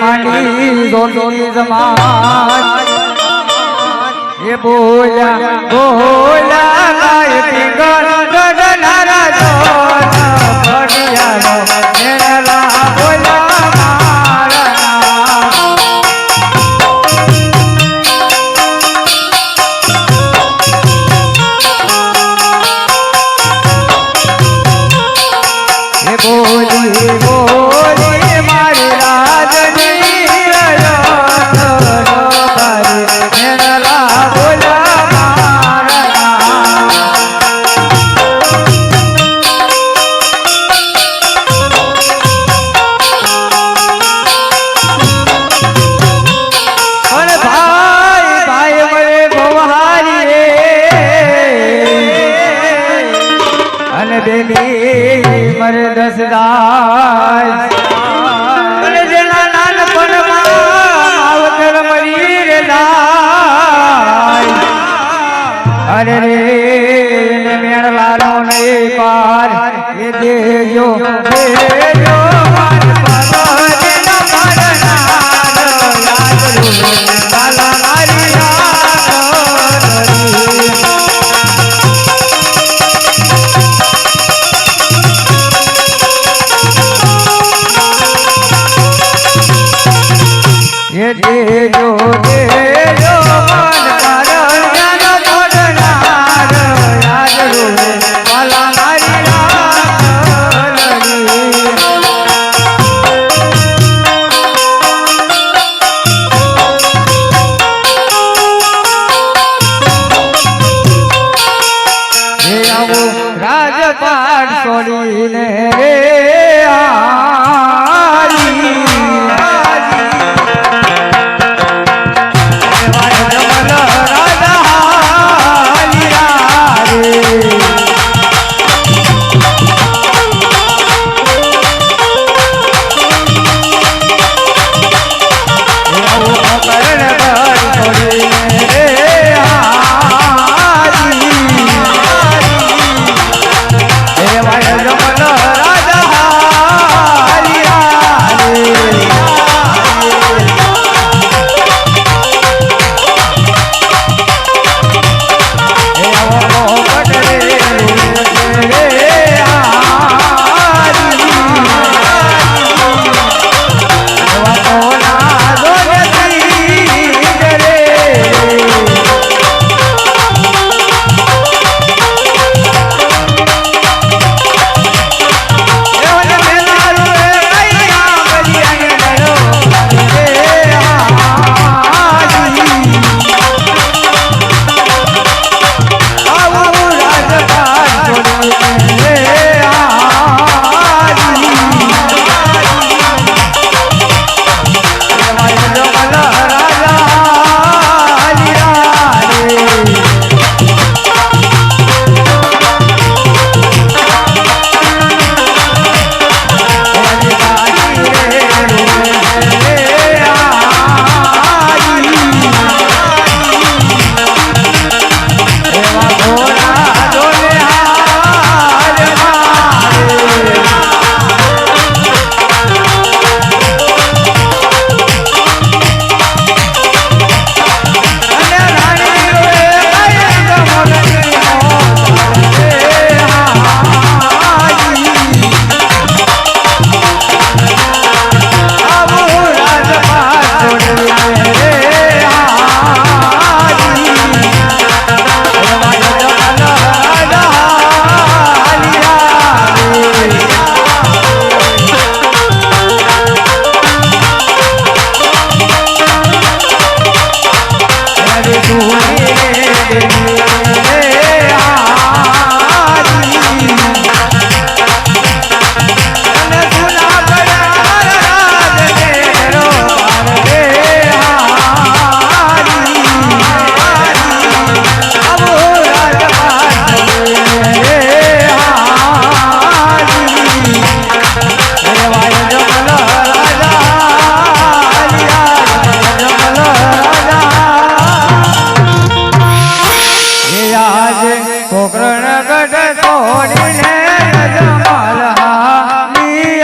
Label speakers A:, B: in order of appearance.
A: મારી ગોની સમાજ એ બોલ્યા બોલ્યા અને બેની உயர்ந்தது કોકરણ ગઢ તોડીને જમાલ હારી